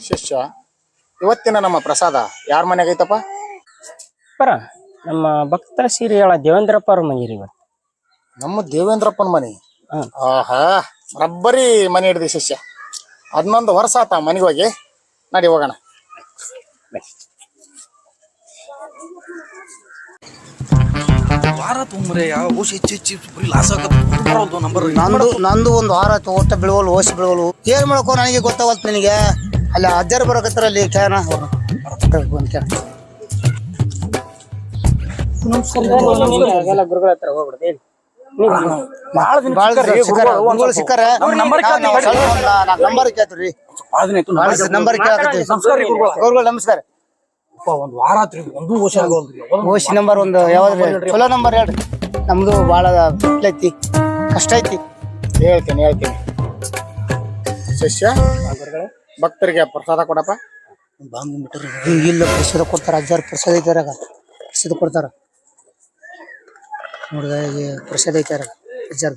ಶಿಷ್ಯ ಇವತ್ತಿನ ನಮ್ಮ ಪ್ರಸಾದ ಯಾರ ಮನೆಗೆ ಐತಪ್ಪ ಪರ ನಮ್ಮ ಭಕ್ತ ಶ್ರೀಗಳ ದೇವೇಂದ್ರಪ್ಪ ಅವ್ರ ಮನೆ ರೀ ಇವತ್ತು. ನಮ್ಮ ದೇವೇಂದ್ರಪ್ಪನ ಮನೆ. ಆಹಾ ರಬ್ಬರಿ ಮನೆ ಹಿಡ್ದಿ ಶಿಷ್ಯ. ಹನ್ನೊಂದು ವರ್ಷ ಆತ ಮನೆಗೆ ಹೋಗಿ. ನಡಿ ಹೋಗೋಣ. ವಾರ ತುಂಬ್ರೆ ಯಾವ ಓಶ್ ಹೆಚ್ಚು ಹೆಚ್ಚು ಬರೀ ಲಾಸ್ ಆಗತ್ತೆ. ನಂಬರ್ ನಂದು ನಂದು ಒಂದು ವಾರ ಆಯ್ತು ಬೀಳುವಲ್ಲು ಓಸಿ ಬೀಳುವಲ್ಲು ಏನ್ ಮಾಡ್ಕೋ ನನಗೆ ಗೊತ್ತಾಗಲ್ತು ನಿನಗೆ? ಅಲ್ಲ ಅಜ್ಜರ್ ಬರಕತ್ತಾರ ಅಲ್ಲಿ ಬಂದ್ ಗುರುಗಳ ಹತ್ರ ನಂಬರ್ ನಂಬರ್ ನಮಸ್ಕಾರ. ಗುರುಗಳ ಒಂದ್ ವಾರ ಆತ್ರಿ ಒಂದು ಓಶ್ ಆಗೋಲ್ರಿ. ಓಸಿ ನಂಬರ್ ಒಂದು ಯಾವ್ದ್ರಿ? ಚಲೋ ನಂಬರ್ ಹೇಳ್ರಿ. ನಮ್ದು ಭಾಳ ಐತಿ. ಕಷ್ಟ ಐತಿ. ಹೇಳ್ತೀನಿ ಹೇಳ್ತೀನಿ. ಶಿಷ್ಯ ಭಕ್ತರಿಗೆ ಪ್ರಸಾದ ಕೊಡಪ್ಪ. ಬಾಂಬ್ ಬಿಟ್ಟರು ಇಲ್ಲ ಪ್ರಸಾದ ಕೊಡ್ತಾರ ಅಜ್ಜಾರ್ ಪ್ರಸಾದ ಐತಾರಾಗ ಪ್ರಸಾದ ಕೊಡ್ತಾರ. ನೋಡಿದ ಪ್ರಸಾದ ಐತಾರ ಅಜ್ಜಾರ್.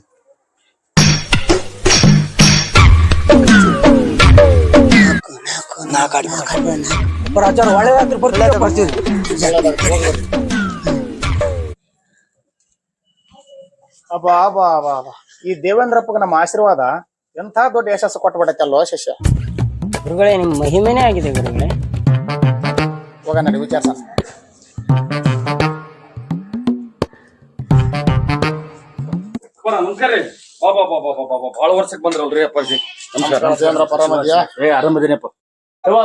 ಆಚಾರ ಒಳ್ಳೆ ಆತ್ರಿ ಬರ್ತೀವಿ ಬರ್ತೀವಿ. ಅಬ್ಬ ಅಬ್ಬ ಅಬ್ಬ ಅಬ್ಬ. ಈ ದೇವೇಂದ್ರಪ್ಪಗ ನಮ್ಮ ಆಶೀರ್ವಾದ ಎಂಥ ದೊಡ್ಡ ಯಶಸ್ಸು ಕೊಟ್ಬಿಡತ್ತಲ್ಲೋ ಶಿಷ್ಯ. ಗುರುಗಳೇ ನಿಮ್ಮ ಮಹಿಮೆನೇ ಆಗಿದೆ ಗುರುಗಳೇ. ಹೋಗ ನಡಿ ವಿಚಾರ ನಮಸ್ಕಾರ ರೀ. ಬಾಬಾ ಬಾಬಾ ಬಾಬಾ ಬಾಬಾ ಭಾಳ ವರ್ಷಕ್ಕೆ ಬಂದ್ರಲ್ರಿ ಅಪ್ಪಾಜಿ. ನಮಸ್ಕಾರ. ನಮಸ್ಕಾರ ದೇವೇಂದ್ರಪ್ಪ ಆರಾಮದ್ಯಾ? ಏ ಆರಾಮದಿನಪ್ಪ.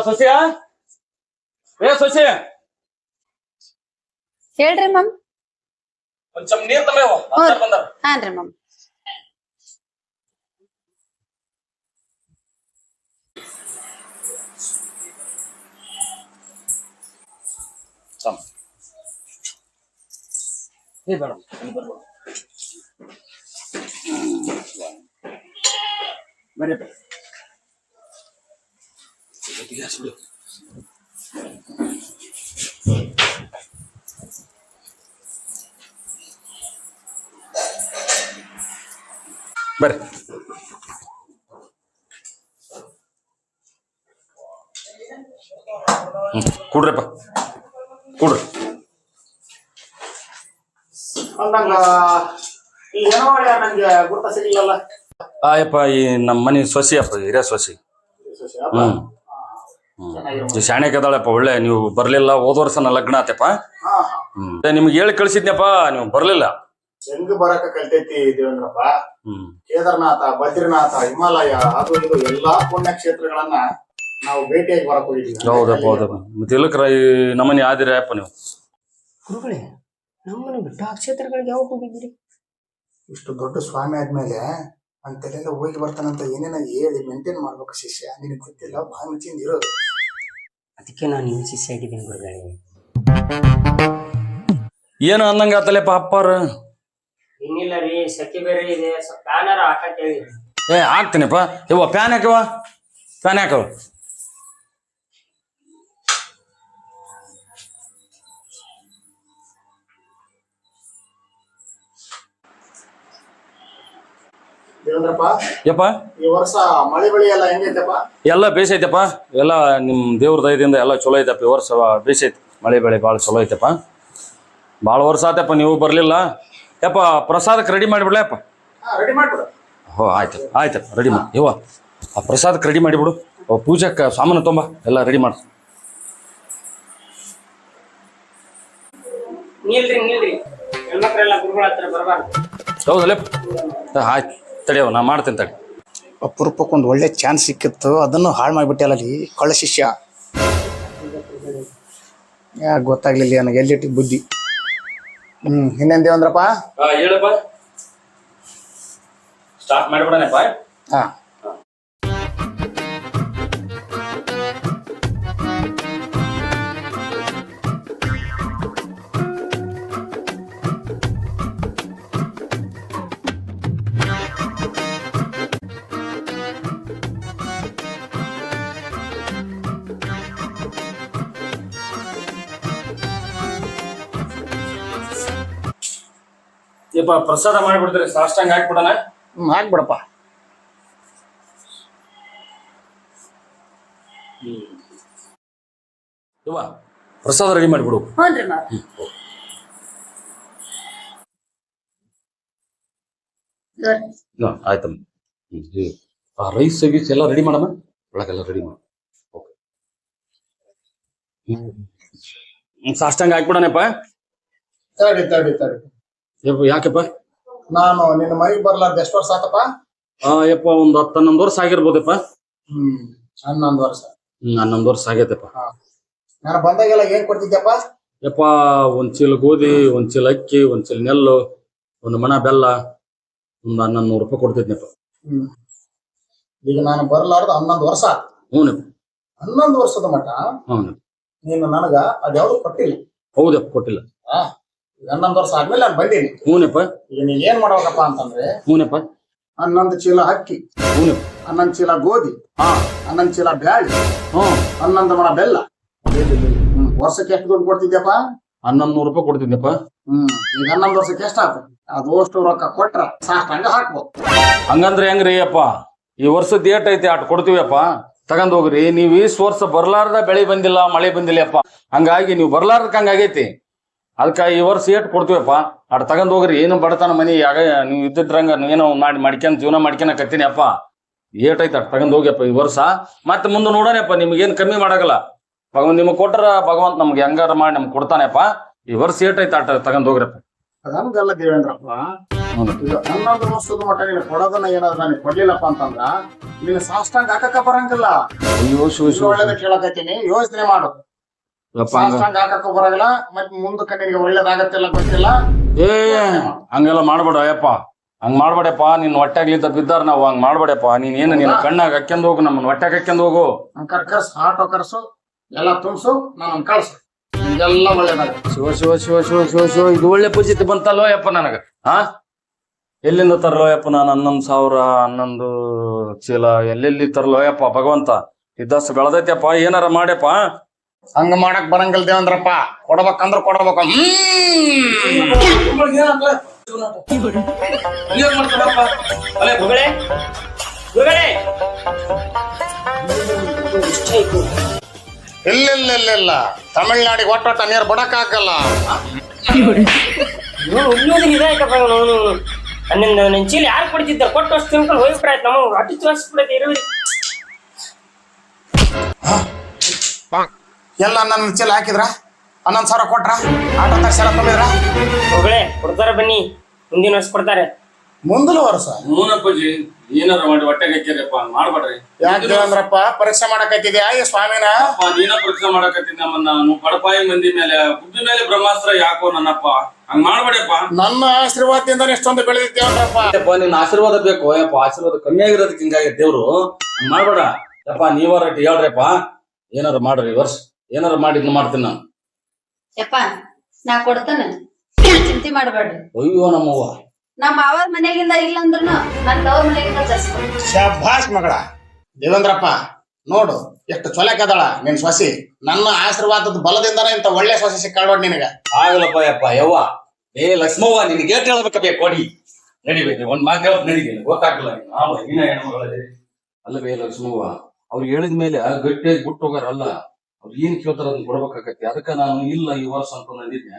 ಸೊಸೆಯ. ಏ ಸೊಸೆ. ಹೇಳ್ರಿ ಮಮ್ ಒಂದ್ ಚಮ್ ನೀರ್ ತಮ್ಮ ಯವ್ವ ಅತ್ತಾರ್ ಬಂದಾರ. ಹಾನ್ರಿ ಮಮ್ ತಮ್ಮ ಏ ಬೇಡ ಬರೀಪ್ಪ ಬರ್ರಿ. ಕೂಡ್ರಪ್ಪ. ಕೂಡ್ರಿ. ಅಂದಂಗ ಈ ಏನೋ ನಂಗೆ ಗುರ್ತ ಸಿಗಲಿಲ್ಲ ಆಯಪ್ಪ ಈ ನಮ್ಮ ಮನೆ ಸೊಸಿ ಅಪ್ಪ ಹಿರಿಯ ಸೊಸಿ. ಹ್ಮ್. ಶಾಣೆಕ್ ಅದಾಳಪ್ಪ ಒಳ್ಳೆ ನೀವು ಬರ್ಲಿಲ್ಲ ಹೋದ ವರ್ಷ ನನ್ನ ಲಗ್ನ ಆತಪ್ಪ. ಹ್ಮ್. ನಿಮ್ಗೆ ಹೇಳಿ ಕಳ್ಸಿದ್ನಪ್ಪ ನೀವು ಬರ್ಲಿಲ್ಲ. ಹೆಂಗ್ ಬರಕ ಕಲ್ತೈತಿ ದೇವೇಂದ್ರಪ್ಪ? ಹ್ಮ್. ಕೇದಾರನಾಥ ಬದ್ರಿನಾಥ ಹಿಮಾಲಯ ಅದು ಇದು ಎಲ್ಲಾ ಪುಣ್ಯ ಕ್ಷೇತ್ರಗಳನ್ನ ನಾವು ಭೇಟಿಯಾಗಿ ಬರಕ್ ಹೋಗಿದ್ವಿ ಹೌದಪ್ಪ ಹೌದಪ್ಪ. ಮತ್ತೆ ಇಲ್ಲಕ್ರ ಈ ನಮ್ಮನೆ ಆದಿರ ಅಪ್ಪ ನೀವು? ಗುರುಗಳೇ ನಮ್ಮನ್ನು ಬಿಟ್ಟು ಆ ಕ್ಷೇತ್ರಗಳಿಗೆ ಯಾವಾಗ ಹೋಗಿದ್ದೀರಿ? ಇಷ್ಟು ದೊಡ್ಡ ಸ್ವಾಮಿ ಆದ್ಮೇಲೆ ಅಂತಲ್ಲೆಲ್ಲ ಹೋಗಿ ಬರ್ತಾನಂತ ಏನೇನ ಹೇಳಿ ಮೇಂಟೈನ್ ಮಾಡ್ಬೇಕು ಶಿಷ್ಯ ನಿನಗೆ ಗೊತ್ತಿಲ್ಲ ಬಾಯಿ ಮುಚ್ಚಿಂದ ಇರೋದು. ಅದಕ್ಕೆ ನಾನು ಶಿಷ್ಯ ಆಗಿದ್ದೀನಿ ಗುರುಗಳೇ. ಏನು ಅಂದಂಗ ಆತಲೆ ಪಾಪಾರ ಏನಿಲ್ಲ ರೀ ಸಖಿ ಬೇರೆ ಇದೆ ಸ್ವಲ್ಪ ಪ್ಯಾನರ ಹಾಕಕ್ಕೆ ಏ ಹಾಕ್ತೀನಪ್ಪ. ಇವ ಪ್ಯಾನ್ ಹಾಕವ ಪ್ಯಾನ್ ಹಾಕವ ಯಪ್ಪ? ಈ ವರ್ಷ ಮಳೆ ಬೆಳೆ ಎಲ್ಲ ಹೆಂಗೈತಪ್ಪ? ಎಲ್ಲ ಬೇಸೈತಪ್ಪ ಎಲ್ಲ ನಿಮ್ಮ ದೇವ್ರ ದಯದಿಂದ ಎಲ್ಲ ಚಲೋ ಐತಪ್ಪ. ಈ ವರ್ಷ ಬೇಸೈತಿ ಮಳೆ ಬೆಳೆ ಭಾಳ ಚಲೋ ಐತಪ್ಪ. ಭಾಳ ವರ್ಷ ಆತಪ್ಪ ನೀವು ಬರಲಿಲ್ಲ. ಯಪ್ಪ ಪ್ರಸಾದಕ್ಕೆ ರೆಡಿ ಮಾಡಿಬಿಡ್ಲಪ್ಪ ರೆಡಿ ಮಾಡ್ಬಿಡು. ಹೋ ಆಯ್ತು ಆಯ್ತು ರೆಡಿ ಮಾಡಿ. ಇವ ಆ ಪ್ರಸಾದಕ್ಕೆ ರೆಡಿ ಮಾಡಿಬಿಡು. ಓ ಪೂಜಕ್ಕೆ ಸಾಮಾನು ತೊಂಬ. ಎಲ್ಲ ರೆಡಿ ಮಾಡು. ನಿಲ್ರಿ ನಿಲ್ರಿ. ಹೆಣ್ಮಕ್ಳೆಲ್ಲ ಗುರುಗಳ ಹತ್ರ ಬರಬಾರ್ದು. ಹೌದಲ್ಲಪ್ಪ ಆಯ್ತು. ತಡಿಯವ ನಾ ಮಾಡ್ತೇನೆ ತಡಿ. ಅಪರೂಪಕ್ಕೊಂದು ಒಳ್ಳೆ ಚಾನ್ಸ್ ಸಿಕ್ಕಿತ್ತು. ಅದನ್ನು ಹಾಳು ಮಾಡಿಬಿಟ್ಟಲ್ಲ ಅಲ್ಲಿ ಕಳ್ಳ ಶಿಷ್ಯ. ಯಾಕೆ ಗೊತ್ತಾಗ್ಲಿಲ್ಲ ನನಗೆ ಎಲ್ಲಿಟ್ಟು ಬುದ್ಧಿ. ಹ್ಞೂ ಇನ್ನೇನು ದೇವಂದ್ರಪ್ಪ? ಹೇಳಪ್ಪ. ಸ್ಟಾರ್ಟ್ ಮಾಡಿಬಿಡಣಪ್ಪ ಹಾ. ಯಪ್ಪ ಪ್ರಸಾದ ಮಾಡಿಬಿಡ್ತೀರಿ ಸಾಷ್ಟಾಂಗ ಹಾಕ್ಬಿಡಣ? ಹ್ಮ್ ಹಾಕ್ಬಿಡಪ್ಪ. ಇವ ಪ್ರಸಾದ ರೆಡಿ ಮಾಡಿಬಿಡು. ಹ್ಞೂನ್ರಿ ಮಾವ. ನೋಡ್ರಿ. ಆಯ್ತಮ್ಮ. ಹ್ಮ್, ಹ್ಮ್. ಆ ರೈಸ್ ಗೀಸ್ ಎಲ್ಲ ರೆಡಿ ಮಾಡಮ್ಮ? ಒಳಗೆಲ್ಲ ರೆಡಿ ಮಾಡು. ಓಕೆ. ಸಾಷ್ಟಾಂಗ ಹಾಕ್ಬಿಡೋಣಪ್ಪ. ತಡಿ ತಡಿ ತಡಿ ಯಪ್ಪ ಯಾಕಪ್ಪ? ನಾನು ನಿನ್ನ ಮನೆಗೆ ಬರ್ಲಾರ್ದ ಎಷ್ಟು ವರ್ಷ ಆತಪ್ಪ? ಆ ಯಪ್ಪ ಒಂದು ಹತ್ತು ಹನ್ನೊಂದು ವರ್ಷ ಆಗಿರ್ಬೋದಪ್ಪ. ಹ್ಮ್ ಹನ್ನೊಂದು ವರ್ಷ. ಹ್ಮ್ ಹನ್ನೊಂದು ವರ್ಷ ಆಗೈತಪ್ಪ. ನಾನು ಬಂದಾಗೆಲ್ಲ ಏನ್ ಕೊಡ್ತಿದ್ದಪ್ಪ ಯಪ್ಪ ಒಂದ್ ಚೀಲ ಗೋಧಿ ಒಂದ್ ಚೀಲ ಅಕ್ಕಿ ಒಂದ್ ಚೀಲ ನೆಲ್ಲು ಒಂದು ಮಣ ಬೆಲ್ಲ ಒಂದು ಹನ್ನೊಂದು ನೂರು ರೂಪಾಯಿ ಕೊಡ್ತಿದ್ನಪ್ಪ. ಹ್ಮ್. ಈಗ ನಾನು ಬರ್ಲಾರ್ದ ಹನ್ನೊಂದು ವರ್ಷ ಹ್ಮ್ ಹ್ಞೂನಪ್ಪ ಹನ್ನೊಂದು ವರ್ಷದ ಮಟ್ಟ ಹ್ಞೂ ನೀನು ನನಗ ಅದ್ಯಾವ್ದು ಕೊಟ್ಟಿಲ್ಲ. ಹೌದಪ್ಪ ಕೊಟ್ಟಿಲ್ಲ. ಆ, ಹನ್ನೊಂದು ವರ್ಷ ಆದ್ಮೇಲೆ ನಾನು ಬಂದೀನಿ. ಹ್ಞೂನಪ್ಪ ಈಗ ನೀನ್ ಏನ್ ಮಾಡ್ಬೇಕಪ್ಪ ಅಂತಂದ್ರೆ ಹ್ಞೂನಪ್ಪ ಹನ್ನೊಂದು ಚೀಲ ಅಕ್ಕಿ ಹ್ಞೂನಪ್ಪ ಹನ್ನೊಂದು ಚೀಲ ಗೋಧಿ ಹಾ. ಹನ್ನೊಂದು ಚೀಲ ಬ್ಯಾಳಿ ಹ್ಞೂ. ಹನ್ನೊಂದು ಮಣ ಬೆಲ್ಲ. ಹ್ಮ್ ವರ್ಷಕ್ಕೆ ಎಷ್ಟು ದುಡ್ಡು ಕೊಡ್ತಿದ್ಯಪ್ಪ? ಹನ್ನೊಂದು ನೂರು ರೂಪಾಯಿ ಕೊಡ್ತಿದ್ದೆಪ್ಪ ಹ್ಮ್ ಈಗ ಹನ್ನೊಂದು ವರ್ಷಕ್ಕೆ ಎಷ್ಟು ಆತು ಅದು ಅಷ್ಟು ರೊಕ್ಕ ಕೊಟ್ರ ಸಾಕ್ ಹಂಗ ಹಾಕ್ಬೋದು. ಹಂಗಂದ್ರೆ ಹೆಂಗ್ರಿ ಅಪ್ಪ? ಈ ವರ್ಷದ ಏಟ್ ಐತಿ ಅಟ್ ಕೊಡ್ತೀವಪ್ಪ. ತಗೊಂಡ್ ಹೋಗ್ರಿ. ನೀವ್ ಈಸ್ ವರ್ಷ ಬರ್ಲಾರ್ದ ಬೆಳೆ ಬಂದಿಲ್ಲ ಮಳೆ ಬಂದಿಲ್ಲ ಅಪ್ಪ. ಹಂಗಾಗಿ ನೀವು ಬರ್ಲಾರ್ದಕ್ ಹಂಗಾಗೈತಿ ಅದಕ್ಕ ಈ ವರ್ಷ ಏಟ್ ಕೊಡ್ತೀವಪ್ಪ. ಅಟ್ ತಗೊಂಡ್ ಹೋಗ್ರಿ. ಏನು ಬಡತನ ಮನಿ ಆಗ ನೀವು ಇದ್ದಿದ್ರಂಗ ಏನೋ ಮಾಡಿ ಮಾಡ್ಕೊಂಡ್ ಜೀವನ ಮಾಡ್ಕೊಳಕತ್ತೀನಿ ಅಪ್ಪ ಏಟ್ ಐತಿ ಅಟ್ ತಗೊಂಡ್ ಹೋಗ್ಯಪ್ಪ ಈ ವರ್ಷ. ಮತ್ತೆ ಮುಂದೆ ನೋಡೋಣಪ್ಪ ನಿಮ್ಗೇನ್ ಕಮ್ಮಿ ಮಾಡಾಗಲ್ಲ ಭಗವಂತ ನಿಮ್ಗೆ ಕೊಟ್ರ ಭಗವಂತ ನಮ್ಗೆ ಹೆಂಗಾರ ಮಾಡಿ ನಮ್ಗೆ ಕೊಡ್ತಾನೆಪ್ಪ. ಈ ವರ್ಷ ಏಟ್ ಐತಿ ಅಟ್ ತಗೊಂಡ್ ಹೋಗ್ರಪ್ಪ ಅದಲ್ಲ ದೇವೇಂದ್ರಪ್ಪ ಹನ್ನೊಂದು ವರ್ಷದ ಮಟ್ಟ ನೀನು ಕೊಡೋದನ್ನ ಏನಾದ್ರು ನನಗೆ ಕೊಡ್ಲಿಲ್ಲಪ್ಪ ಅಂತಂದ್ರ ನೀನು ಸಾಷ್ಟಾಂಗ ಹಾಕಕ್ಕ ಬರಂಗಿಲ್ಲ. ಅಯ್ಯೋ ಶಿವ ಇದು ಒಳ್ಳೇದ ಕೇಳಕತ್ತೀನಿ. ಯೋಚನೆ ಮಾಡು. ಸಾಷ್ಟಾಂಗ ಹಾಕಕ್ಕ ಬರಂಗಿಲ್ಲ ಮತ್ ಮುಂದಕ್ಕೆ ನಿನಗೆ ಒಳ್ಳೇದಾಗತ್ತಿಲ್ಲ ಗೊತ್ತಿಲ್ಲ? ಏ ಹಂಗೆಲ್ಲ ಮಾಡ್ಬೇಡ ಅಯ್ಯಪ್ಪ. ಹಂಗ್ ಮಾಡ್ಬೇಡಪ್ಪ ನಿನ್ ಹೊಟ್ಟೆಗ್ಲಿಂತ ಬಿದ್ದಾರ ನಾವು ಹಂಗ್ ಮಾಡ್ಬೇಡಪ್ಪ. ನೀನ್ ಏನು ನಿನ್ನ ಕಣ್ಣಾಗ ಹಾಕ್ಯಂದ್ ಹೋಗು ನಮ್ಮನ್ನ ಹೊಟ್ಟಾಗ ಹಾಕ್ಯಂದ್ ಹೋಗು. ಅಂಕರ್ ಕರ್ಸ್ ಆಟೋ ಕರ್ಸು ಎಲ್ಲ ತುಂಬಿಸು ನಾನು ಕಳ್ಸು. ನಿಮ್ಗೆಲ್ಲ ಶಿವ ಶಿವ ಶಿವ ಶಿವ ಶಿವ ಶಿವ ಇದು ಒಳ್ಳೆ ಪೂಜಿತಿ ಬಂತಲ್ವ ಯಪ್ಪ ನನಗ? ಹಾ ಎಲ್ಲಿಂದ ತರಲೋ ಯಪ್ಪ ನಾನು ಹನ್ನೊಂದು ಸಾವಿರ ಹನ್ನೊಂದು ಚೀಲ ಎಲ್ಲೆಲ್ಲಿ ತರಲೋ ಯಪ್ಪ ಭಗವಂತ. ಇದ್ದಷ್ಟು ಬೆಳೆದೈತಪ್ಪ ಏನಾರ ಮಾಡ್ಯಪ್ಪ ಹಂಗ ಮಾಡಕ್ ಬರಂಗಿಲ್ಲ ದೇವಂದ್ರಪ್ಪ. ಕೊಡ್ಬೇಕಂದ್ರ ಕೊಡ್ಬೇಕು. ಇಲ್ಲ ಇಲ್ಲ ಇಲ್ಲ ಇಲ್ಲ ತಮಿಳ್ನಾಡಿಗೆ ಒಟ್ಟೊಟ್ಟ ನೀರು ಬಡಕ್ ಹಾಕಲ್ಲ ಇವನು ಉಳಿಯೋದು ಇದಾಯ್ತಪ್ಪ ಇವನು ಅವನು ನನ್ನ ನನ್ನ ಚೀಲ ಯಾರು ಕೊಡ್ತಿದ್ದ ಕೊಟ್ಟು ಅಷ್ಟು ತಿನ್ಕೊಂಡು ಹೋಗ್ಬಿಡಾಯ್ತು ನಮ್ಮ ಅಟ್ಟು ತೋರಿಸ್ಬಿಡೈತೆ ಇರುವಿರಿ ಎಲ್ಲ ನನ್ನ ಚೀಲ ಹಾಕಿದ್ರ? ಹನ್ನೊಂದು ಸಾವಿರ ಕೊಟ್ರ? ಆಟೋ ತರ್ಸೆಲ್ಲ ತುಂಬಿದ್ರ? ಕೊಡ್ತಾರ ಬನ್ನಿ. ಮುಂದಿನ ವರ್ಷ ಕೊಡ್ತಾರೆ. ಮುಂದಿನ ವರ್ಷ? ಮೂನಪ್ಪಜಿ ಏನಾರ ಮಾಡಿ ಹೊಟ್ಟೆಗೆ ಹಾಕ್ಯಾರಪ್ಪ ಮಾಡ್ಬೇಡ್ರಿ. ಯಾಕೆ ಅಂದ್ರಪ್ಪ? ಪರೀಕ್ಷೆ ಮಾಡಕತ್ತಿದ್ಯಾ ಈ ಸ್ವಾಮಿನ? ಅಪ್ಪ ನೀನ ಪರೀಕ್ಷೆ ಮಾಡಕತ್ತಿದ್ ನಮ್ಮನ್ನ. ನಾನು ಬಡಪಾಯಿ ಮಂದಿ ಮೇಲೆ ಬುದ್ಧಿ ಮೇಲೆ ಬ್ರಹ್ಮಾಸ್ತ್ರ ಯಾಕೋ ನನ್ನಪ್ಪ. ಹಂಗ ಮಾಡ್ಬೇಡಪ್ಪ. ನನ್ನ ಆಶೀರ್ವಾದದಿಂದ ಎಷ್ಟೊಂದು ಬೆಳೆದಿದ್ದೇವ್ರಪ್ಪ ಯಪ್ಪ ನಿನ್ನ ಆಶೀರ್ವಾದ ಬೇಕು. ಯಪ್ಪ ಆಶೀರ್ವಾದ ಕಮ್ಮಿ ಆಗಿರೋದಕ್ಕೆ ಹಿಂಗಾಗಿ ದೇವ್ರು. ಹಂಗ್ ಮಾಡ್ಬೇಡ. ಯಪ್ಪ ನೀವಾರ ಹೇಳ್ರಪ್ಪ ಏನಾರು ಮಾಡ್ರಿ ಈ ವರ್ಷ. ಏನಾರ ಮಾಡಿ ಇದ್ನ ಮಾಡ್ತೀನಿ ನಾನು. ಯಪ್ಪ ನಾ ಕೊಡ್ತೇನೆ. ಚಿಂತೆ ಮಾಡಬೇಡ್ರಿ. ಅಯ್ಯೋ ನಮ್ಮವ್ವ. ನಮ್ಮ ಅವ್ರ ಮನೆಗಿಂದ ಇಲ್ಲ ಅಂದ್ರೂ ನನ್ನ ತವ್ರ ಮನೆಗಿಂದ ಜಾಸ್ತಿ. ಶಭಾಷ್ ಮಗಳ ದೇವೇಂದ್ರಪ್ಪ ನೋಡು ಎಷ್ಟು ಚೊಲಕದಳ ನಿನ್ ಸೊಸಿ. ನನ್ನ ಆಶೀರ್ವಾದದ ಬಲದಿಂದನೇ ಇಂತ ಒಳ್ಳೆ ಸೊಸಿ ಸಿಕ್ಕಾಡ್ಬೇಡ ನಿನಗ. ಆಗಲಪ್ಪ ಯಪ್ಪ ಯವ್ವ. ಏ ಲಕ್ಷ್ಮವ್ವ ನಿನಗೆ ಏಟ್ ಹೇಳ್ಬೇಕ ಬೇಕು ಕೊಡಿ. ನಡಿಬೇಕು ಒಂದ್ ಮಾತು ಹೇಳ ನಡಿಗೆ ಗೊತ್ತಾಗಲ್ಲ ಅಲ್ಲ ಬೇ ಲಕ್ಷ್ಮವ್ವ ಅವ್ರು ಹೇಳಿದ ಮೇಲೆ ಗಟ್ಟಿಯಾಗಿ ಬಿಟ್ಟು ಹೋಗಾರಲ್ಲ ಅವ್ರು ಏನ್ ಕೇಳ್ತಾರ ಅದನ್ನ ಕೊಡ್ಬೇಕಾಗತ್ತೆ. ಅದಕ್ಕ ನಾನು ಇಲ್ಲ ಈ ವರ್ಷ ಅಂತ ನಂದಿದ್ದೆ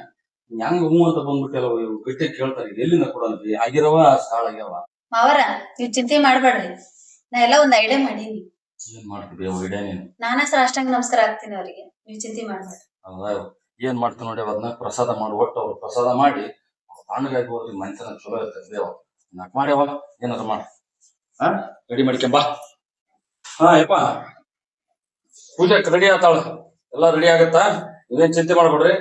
ಹೆಂಗ್ ಹೂ ಅಂತ ಬಂದ್ಬಿಟ್ಟೆಲ್ಲ ಗಟ್ಟಿ ಕೇಳ್ತಾರೆ ಎಲ್ಲಿಂದ ಕೊಡೋಣ ಆಗಿರವ ಸಾಳಾಗ್ಯಾವ ಮಾವರ ನೀವ್ ಚಿಂತೆ ಮಾಡ್ಬೇಡ್ರಿ. ನಾ ಎಲ್ಲ ಒಂದ್ ಐಡಿಯಾ ಮಾಡೀನಿ. ಏನ್ ಮಾಡ್ತೀವಿ ನೀನು ನಾನ ಅಷ್ಟಂಗ ನಮಸ್ಕಾರ ಆಗ್ತೀನಿ ಅವ್ರಿಗೆ. ನೀವ್ ಚಿಂತೆ ಮಾಡ್ಬೇಡ್ರಿ. ಹೌದಾ? ಏನ್ ಮಾಡ್ತೀನಿ ನೋಡಿ ಅದನ್ನ ಪ್ರಸಾದ ಮಾಡಿ. ಒಟ್ಟು ಅವ್ರು ಪ್ರಸಾದ ಮಾಡಿ ತಣ್ಣಗಾಗಿ ಹೋದ್ರಿ ಮನ್ಸನ ಚಲೋ ಇರ್ತದೆ ದೇವ ನಾಕ್ ಮಾಡಿ ಅವಾಗ ಏನಾದ್ರು ಮಾಡ. ರೆಡಿ ಮಾಡ್ಕೊಂಬಾ ಹಾ ಯಪ್ಪ. ಪೂಜೆಕ್ ರೆಡಿ ಆತಾಳ. ಎಲ್ಲ ರೆಡಿ ಆಗತ್ತಾ? ನೀವೇನ್ ಚಿಂತೆ ಮಾಡ್ಬೇಡ್ರಿ.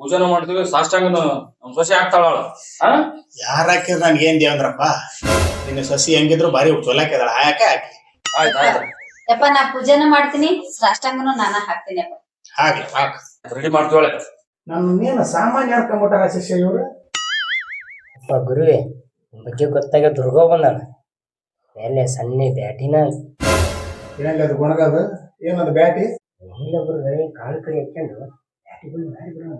ಪೂಜೆನೂ ಮಾಡ್ತೀವಿ ಸಾಷ್ಟಾಂಗನು ನಮ್ ಸೊಸೆ ಆಗ್ತಾಳ ಅವಳು ಹಾ ಯಾರ ಹಾಕಿದ್ರ ನನ್ಗೆ ಏನ್ ದೇವಂದ್ರಪ್ಪ ನಿನ್ನ ಸಸಿ ಹೆಂಗಿದ್ರು ಬಾರಿ ಚೊಲಕ್ಕೆ ಹಾಕಿ ಹಾಕಿ? ಆಯ್ತು ಆಯ್ತು. ಯಪ್ಪ ನಾ ಪೂಜೆನೂ ಮಾಡ್ತೀನಿ ಸಾಷ್ಟಾಂಗನು ನಾನ ಹಾಕ್ತೀನಿ ಯಪ್ಪ. ಹಾಕ್ಲಿ ಹಾಕ. ರೆಡಿ ಮಾಡ್ತೀವಳೆ. ನನ್ನೇನು ಸಾಮಾನ್ಯ ಅನ್ಕೊಂಬಿಟ್ಟಾರ ಶಿಷ್ಯ ಇವ್ರು? ಅಪ್ಪ ಗುರುವೆ ಬಗ್ಗೆ ಗೊತ್ತಾಗ ದುರ್ಗೋ ಬಂದಾನ. ಮೇಲೆ ಸಣ್ಣ ಬ್ಯಾಟಿನ. ಅದು ಗುಣಗದು? ಏನದು ಬ್ಯಾಟಿ? ಕಾಲು ಕಡೆ ಹಾಕ್ಕೊಂಡು ಬ್ಯಾಟಿಗಳು ಮಾಡಿ ಬಿಡೋಣ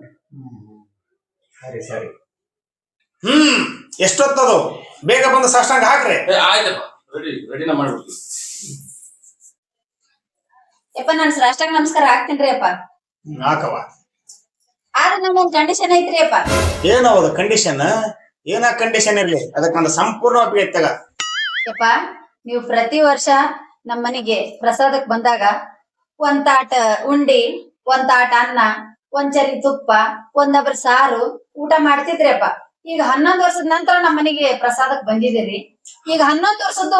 ಸರಿ ಸರಿ. ಹ್ಮ್ ಎಷ್ಟೊತ್ತದು? ಬೇಗ ಬಂದು ಸಾಷ್ಟಾಂಗ ಹಾಕ್ರಿ. ಆಯ್ತಪ್ಪ. ರೆಡಿ ರೆಡಿನ ಮಾಡ್ಬಿಡ್ತೀವಿ ಯಪ್ಪ ನಾನು ರಾಷ್ಟ್ರಕ್ಕೆ ನಮಸ್ಕಾರ ಹಾಕ್ತೀನಿ ಅಪ್ಪ. ಹ್ಮ್, ಹಾಕವ ಆದ್ರೆ ನಮ್ಗೊಂದ್ ಕಂಡೀಷನ್ ಐತ್ರಿ ಅಪ್ಪ. ಏನವದು ಕಂಡೀಷನ್ ಏನ ಕಂಡೀಷನ್ ಇರ್ಲಿ? ಅದಕ್ಕೆ ನಂದು ಸಂಪೂರ್ಣ ಒಪ್ಪಿಗೆ ಐತಗ ಯಪ್ಪ ನೀವು ಪ್ರತಿ ವರ್ಷ ನಮ್ಮ ಮನೆಗೆ ಪ್ರಸಾದಕ್ ಬಂದಾಗ ಒಂದ್ ತಾಟ ಉಂಡಿ ಒಂದ್ ತಾಟ ಅನ್ನ ಒಂದ್ ಚರಿ ತುಪ್ಪ ಒಂದಬ್ರ ಸಾರು ಊಟ ಮಾಡ್ತಿದ್ರಪ್ಪ. ಈಗ ಹನ್ನೊಂದ್ ವರ್ಷದ ನಂತರ ನಮ್ಮ ಮನೆಗೆ ಪ್ರಸಾದಕ್ ಬಂದಿದ್ದೀರಿ. ಈಗ ಹನ್ನೊಂದ್ ವರ್ಷದ್ದು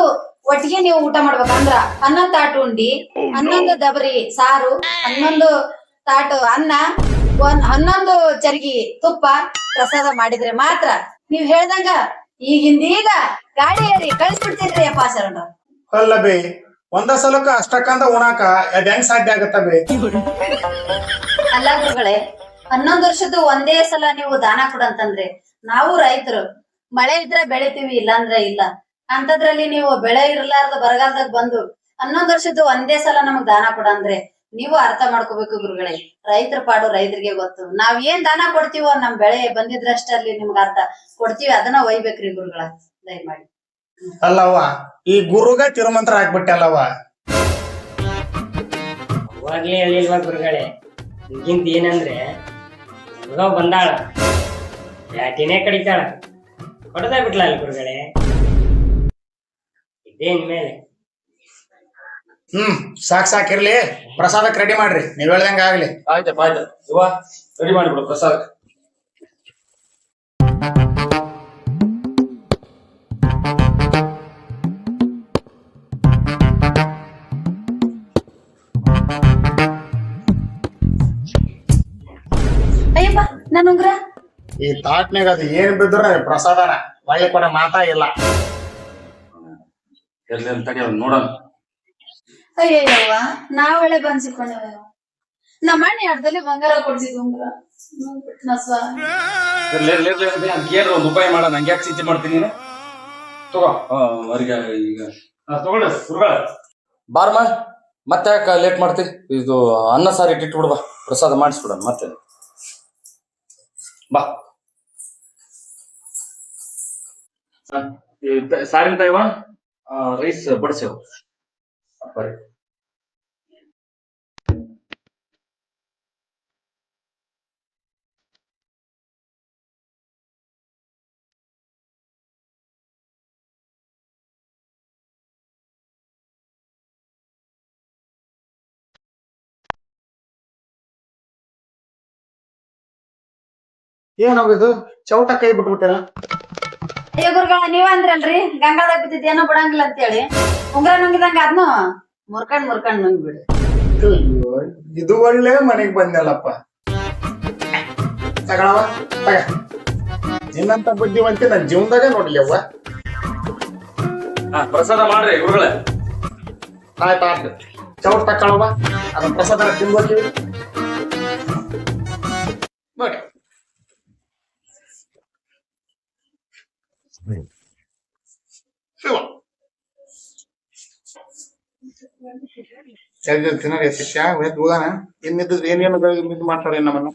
ಒಟ್ಟಿಗೆ ನೀವು ಊಟ ಮಾಡ್ಬೇಕಂದ್ರ ಹನ್ನೊಂದ್ ತಾಟ ಉಂಡಿ ಹನ್ನೊಂದು ದಬರಿ ಸಾರು ಹನ್ನೊಂದು ತಾಟು ಅನ್ನ ಒಂದ್ ಹನ್ನೊಂದು ಚರ್ಗಿ ತುಪ್ಪ ಪ್ರಸಾದ ಮಾಡಿದ್ರೆ ಮಾತ್ರ ನೀವ್ ಹೇಳ್ದಂಗ ಈಗಿಂದೀಗ ಗಾಡಿ ಏರಿ ಕಳಿಸ್ಬಿಡ್ತಿದ್ರಿ ಅಪ್ಪ ಶರಣ ಅಲ್ಲ ಬೇ ಒಂದ ಸಲಕ ಅಷ್ಟಕ್ಕಂತ ಉಣಾಕ ಅದ್ ಹೆಂಗ್ ಸಾಧ್ಯ ಆಗತ್ತ ಬೇ ಅಲ್ಲ ಗುರುಗಳೇ ಹನ್ನೊಂದು ವರ್ಷದ ಒಂದೇ ಸಲ ನೀವು ದಾನ ಕೊಡಂತಂದ್ರೆ ನಾವು ರೈತರು ಮಳೆ ಇದ್ರೆ ಬೆಳಿತೀವಿ, ಇಲ್ಲಾಂದ್ರೆ ಇಲ್ಲ. ಅಂತದ್ರಲ್ಲಿ ನೀವು ಬೆಳೆ ಇರ್ಲಾರ್ದ ಬರಗಾಲದಾಗ ಬಂದು ಹನ್ನೊಂದು ವರ್ಷದ್ದು ಒಂದೇ ಸಲ ನಮಗ್ ದಾನ ಕೊಡಂದ್ರೆ ನೀವು ಅರ್ಥ ಮಾಡ್ಕೋಬೇಕು ಗುರುಗಳೇ. ರೈತರ ಪಾಡು ರೈತರಿಗೆ ಗೊತ್ತು. ನಾವ್ ಏನ್ ದಾನ ಕೊಡ್ತೀವೋ ನಮ್ ಬೆಳೆ ಬಂದಿದ್ರಷ್ಟಲ್ಲಿ ನಿಮ್ಗೆ ಅರ್ಥ ಕೊಡ್ತೀವಿ, ಅದನ್ನ ಒಯ್ಬೇಕ್ರಿ ಗುರುಗಳ. ದಯಮಾಡಿ. ಅಲ್ಲವ್ವ ಈ ಗುರುಗ ತಿರುಮಂತ್ರ ಹಾಕ್ಬಿಟ್ಟೆ ಅಲ್ಲವ್ವ. ಅವಾಗ್ಲೇ ಹೇಳಿಲ್ವಾ ಗುರುಗಳೇ? ಈಗಿಂದ ಏನಂದ್ರೆ ಹುಡುಗ ಬಂದಾಳ. ಬ್ಯಾಟಿನೇ ಕಡಿತಾಳ. ಹೊಡೆದ ಬಿಟ್ಲ ಅಲ್ಲಿ ಗುರುಗಳೇ? ಇದೇನ್ ಮೇಲೆ ಹ್ಮ್ ಸಾಕ್ ಸಾಕಿರ್ಲಿ ಪ್ರಸಾದಕ್ ರೆಡಿ ಮಾಡ್ರಿ. ನೀವ್ ಹೇಳ್ದಂಗ ಆಗ್ಲಿ. ಆಯ್ತಪ್ಪ ಆಯ್ತು. ಇವ ರೆಡಿ ಮಾಡಿಬಿಡು ಪ್ರಸಾದ ಉಂಗ್ರ ಈ ತಾಟ್ನಾಗ ಅದು ಏನ್ ಬಿದ್ರ ಪ್ರಸಾದನ. ಒಳ್ಳೆ ಕೂಡ ಮಾತಾ ಇಲ್ಲ. ಎಲ್ಲಿ ಅವ್ನ್ ನೋಡೋಣ. ಅಯ್ಯಯ್ಯವ್ವ ನಾವಳೆ ಬಂದ್ಸಿಕೊಂಡವ ನಮ್ಮ ಅಣ್ಣ ಅರ್ಧದಲ್ಲಿ ಬಂಗಾರ ಕೊಡ್ಸಿದ್ ಉಂಗ್ರ ನಸ್ವ. ಇರ್ಲಿ ಇರ್ಲಿ ಇರ್ಲಿ ಇರ್ಲಿ. ಅಂತ ಕೇಳ್ರಿ ಒಂದು ಉಪಾಯ ಮಾಡೋಣ. ನಂಗೆ ಯಾಕೆ ಚಿಂತೆ ಮಾಡ್ತೀನಿ ನೀನು? ತಗೋ. ಅವರಿಗೆ ಈಗ. ಆ, ತಗೊಳ್ಳಿ ಗುರುಗಳ. ಬಾರ್ಮ ಮತ್ತೆ ಯಾಕೆ ಲೇಟ್ ಮಾಡ್ತಿ? ಇದು ಅನ್ನ ಸಾರಿ ಇಟ್ಟಿಟ್ಬಿಡು ಬಾ. ಪ್ರಸಾದ ಮಾಡಿಸ್ಬಿಡೋಣ ಮತ್ತೆ. ಬಾ. ಸಾರಿನ ತಾಯಿವ ರೈಸ್ ಬಡಿಸೇವು. ಬರ್ರಿ ಏನಾಗಿದು ಚೌಟ ಕೈ ಬಿಟ್ಬಿಟ್ಟೇನ? ಅಯ್ಯೋ ಗುರುಗಳ ನೀವ ಅಂದ್ರಲ್ರಿ ಗಂಗಾದಾಗ ಬಿದ್ದಿದ್ ಏನೋ ಬಿಡಂಗಿಲ್ಲ ಅಂತೇಳಿ. ಉಂಗ್ರ ನುಂಗಿದಂಗ ಅದ್ನು ಮುರ್ಕಂಡ್ ಮುರ್ಕಂಡ್ ನುಂಗ್ ಬಿಡಿ ಅಯ್ಯೋ, ಇದು ಒಳ್ಳೆ ಮನೆಗ್ ಬಂದಲ್ಲಪ್ಪ ತಗೊಳವ ತಗ. ನಿನ್ನಂತ ಬುದ್ಧಿವಂತಿ ನನ್ ಜೀವನದಾಗ ನೋಡ್ಲಿ ಅವ್ವ. ಹಾ ಪ್ರಸಾದ ಮಾಡ್ರಿ ಗುರುಗಳೇ. ಆಯ್ತು ಆಯ್ತು. ಚೌಟ್ ತಕ್ಕಳವ ಅದನ್ನ ಪ್ರಸಾದ ತಿನ್ಬೋತೀವಿ ನೋಡಿ ಶಿವ ಸರಿ ತಿನ್ನರಿ ಶಿಷ್ಯ ಎದ್ದು ಹೋಗೋಣ ಇನ್ನಿದ್ದು ಏನೇನು ಇದು ಮಾಡ್ತಾರೆ ನಮ್ಮನ್ನ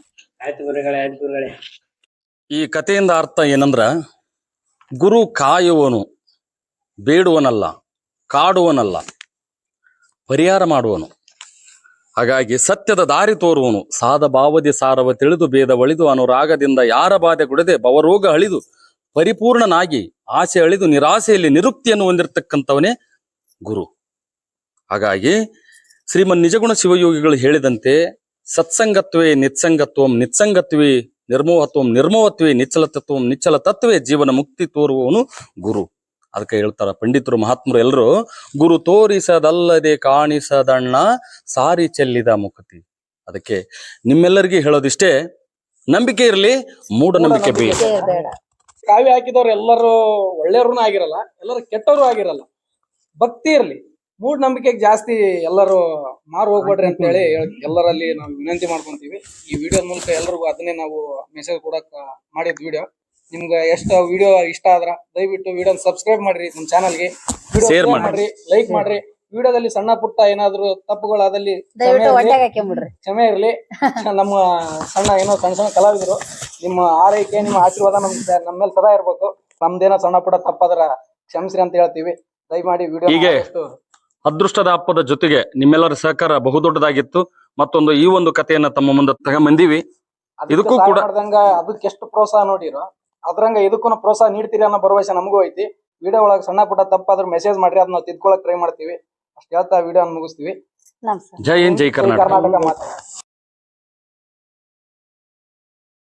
ಆಯ್ತು ಗುರುಗಳೇ ಆಯ್ತು ಗುರುಗಳೇ. ಈ ಕಥೆಯಿಂದ ಅರ್ಥ ಏನಂದ್ರ ಗುರು ಕಾಯುವನು ಬೇಡುವನಲ್ಲ ಕಾಡುವನಲ್ಲ ಪರಿಹಾರ ಮಾಡುವನು. ಹಾಗಾಗಿ ಸತ್ಯದ ದಾರಿ ತೋರುವನು ಸಾದ ಭಾವದಿ ಸಾರವ ತಿಳಿದು ಭೇದ ಒಳಿದು ಅನುರಾಗದಿಂದ ಯಾರ ಬಾಧೆ ಕೊಡದೆ ಬವರೋಗ ಅಳಿದು ಪರಿಪೂರ್ಣನಾಗಿ ಆಸೆ ಅಳಿದು ನಿರಾಸೆಯಲ್ಲಿ ನಿರುಕ್ತಿಯನ್ನು ಹೊಂದಿರತಕ್ಕಂಥವನೇ ಗುರು. ಹಾಗಾಗಿ ಶ್ರೀಮನ್ ನಿಜಗುಣ ಶಿವಯೋಗಿಗಳು ಹೇಳಿದಂತೆ, ಸತ್ಸಂಗತ್ವೇ ನಿತ್ಸಂಗತ್ವಂ, ನಿತ್ಸಂಗತ್ವೇ ನಿರ್ಮೋಹತ್ವಂ, ನಿರ್ಮೋಹತ್ವೇ ನಿಚ್ಚಲ ತತ್ವಂ ನಿಚ್ಚಲ ತತ್ವೇ ಜೀವನ ಮುಕ್ತಿ ತೋರುವವನು ಗುರು. ಅದಕ್ಕೆ ಹೇಳ್ತಾರ ಪಂಡಿತರು, ಮಹಾತ್ಮರು ಎಲ್ಲರೂ ಗುರು ತೋರಿಸದಲ್ಲದೆ ಕಾಣಿಸದಣ್ಣ, ಸಾರಿ ಚೆಲ್ಲಿದ ಮುಕ್ತಿ ಅದಕ್ಕೆ ನಿಮ್ಮೆಲ್ಲರಿಗೂ ಹೇಳೋದಿಷ್ಟೇ, ನಂಬಿಕೆ ಇರಲಿ ಮೂಢನಂಬಿಕೆ ಬೇಡ. ಕಾವ್ಯ ಹಾಕಿದವ್ರು ಎಲ್ಲರೂ ಒಳ್ಳೆಯವ್ರು ಆಗಿರಲ್ಲ ಎಲ್ಲರೂ ಕೆಟ್ಟವರು ಆಗಿರಲ್ಲ. ಭಕ್ತಿ ಇರ್ಲಿ. ಮೂಢನಂಬಿಕೆಗೆ ಜಾಸ್ತಿ ಎಲ್ಲರೂ ಮಾರು ಹೋಗ್ಬೇಡ್ರಿ ಅಂತ ಹೇಳಿ ಎಲ್ಲರಲ್ಲಿ ನಾವು ವಿನಂತಿ ಮಾಡ್ಕೊಂತೀವಿ. ಈ ವಿಡಿಯೋ ಮೂಲಕ ಎಲ್ಲರಿಗೂ ಅದನ್ನೇ ನಾವು ಮೆಸೇಜ್ ಕೊಡಕ್ ಮಾಡಿದ್ ವಿಡಿಯೋ ನಿಮ್ಗೆ ಎಷ್ಟು ವಿಡಿಯೋ ಇಷ್ಟ ಆದ್ರ ದಯವಿಟ್ಟು ವಿಡಿಯೋ ಸಬ್ಸ್ಕ್ರೈಬ್ ಮಾಡ್ರಿ ನಮ್ಮ ಚಾನಲ್ಗೆ ಶೇರ್. ಮಾಡ್ರಿ. ಲೈಕ್ ಮಾಡ್ರಿ. ವಿಡಿಯೋದಲ್ಲಿ ಸಣ್ಣ ಪುಟ್ಟ ಏನಾದ್ರು ತಪ್ಪುಗಳಾದಲ್ಲಿ ದಯವಿಟ್ಟು ಕ್ಷಮೆ ಇರ್ಲಿ. ಹೊಟ್ಟೆಗೆ ಹಾಕ್ಕೊಂಬಿಡ್ರಿ ಕ್ಷಮೆ ಇರಲಿ. ನಮ್ಮ ಸಣ್ಣ ಏನೋ ಸಣ್ಣ ಸಣ್ಣ ಕಲಾವಿದರು ನಿಮ್ಮ ಆರೈಕೆ ನಿಮ್ಮ ಆಶೀರ್ವಾದ ನಮ್ ನಮ್ಮ ಮೇಲೆ ಸದಾ ಇರ್ಬೇಕು. ನಮ್ದೇನೋ ಸಣ್ಣ ಪುಟ್ಟ ತಪ್ಪಾದ್ರ ಕ್ಷಮಿಸ್ರಿ ಅಂತ ಹೇಳ್ತೀವಿ. ದಯಮಾಡಿ ವಿಡಿಯೋ ಅದೃಷ್ಟದ ಹಬ್ಬದ ಜೊತೆಗೆ ನಿಮ್ಮೆಲ್ಲರ ಸಹಕಾರ ಬಹುದೊಡ್ಡದಾಗಿತ್ತು ಮತ್ತೊಂದು ಈ ಒಂದು ಕಥೆಯನ್ನ ತಮ್ಮ ಮುಂದೆ ತಗೊಂಬಂದಿವಿ. ಇದಕ್ಕೂ ಕೂಡ- ಮಾಡ್ದಂಗ ಅದಕ್ಕೆ ಎಷ್ಟು ಪ್ರೋತ್ಸಾಹ ನೋಡಿರೋ ಅದ್ರಂಗ ಇದಕ್ಕೂ ಪ್ರೋತ್ಸಾಹ ನೀಡ್ತೀರಿ ಅನ್ನೋ ಭರವಸೆ ನಮಗೂ ಐತಿ. ವಿಡಿಯೋ ಒಳಗೆ ಸಣ್ಣ ಪುಟ್ಟ ತಪ್ಪಾದ್ರೂ ಮೆಸೇಜ್ ಮಾಡ್ರಿ ಅದನ್ನ ತಿದ್ಕೊಳಕ್ ಟ್ರೈ ಮಾಡ್ತೀವಿ. ಅಷ್ಟ್ ಹೇಳ್ತಾ ವಿಡಿಯೋ ಮುಗಿಸ್ತೀವಿ. ನಮಸ್ಕಾರ ಜೈ ಹಿಂದ್ ಜೈ ಕರ್ನಾಟಕ. ಕರ್ನಾಟಕ ಮಾತ್ರ